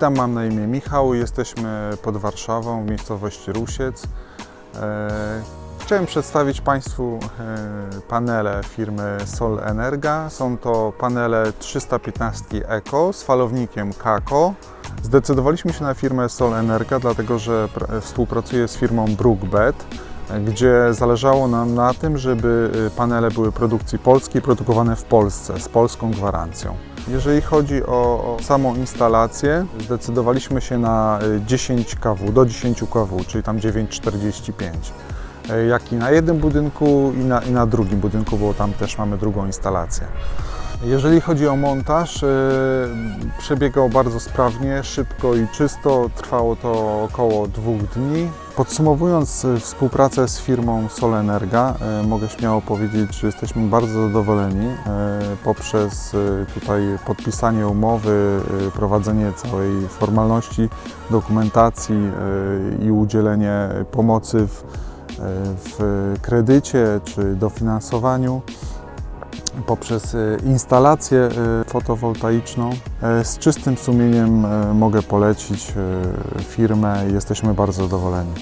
Witam, mam na imię Michał. Jesteśmy pod Warszawą w miejscowości Rusiec. E, Chciałem przedstawić Państwu e, panele firmy Sol Energa. Są to panele 315 Eco z falownikiem Kako. Zdecydowaliśmy się na firmę Sol Energa, dlatego że pr- współpracuję z firmą Brookbed, gdzie zależało nam na tym, żeby e, panele były produkcji polskiej, produkowane w Polsce, z polską gwarancją. Jeżeli chodzi o, o samą instalację, zdecydowaliśmy się na y, 10 kW, do 10 kW, czyli tam 9,45. Y, Jak i na jednym budynku i na, i na drugim budynku, bo tam też mamy drugą instalację. Jeżeli chodzi o montaż, y, przebiegał bardzo sprawnie, szybko i czysto. Trwało to około dwóch dni. Podsumowując y, współpracę z firmą Solenerga, y, mogę śmiało powiedzieć, że jesteśmy bardzo zadowoleni poprzez tutaj podpisanie umowy, prowadzenie całej formalności, dokumentacji i udzielenie pomocy w, w kredycie czy dofinansowaniu poprzez y, instalację y, fotowoltaiczną. Y, Z czystym sumieniem mogę polecić firmę i jesteśmy bardzo zadowoleni.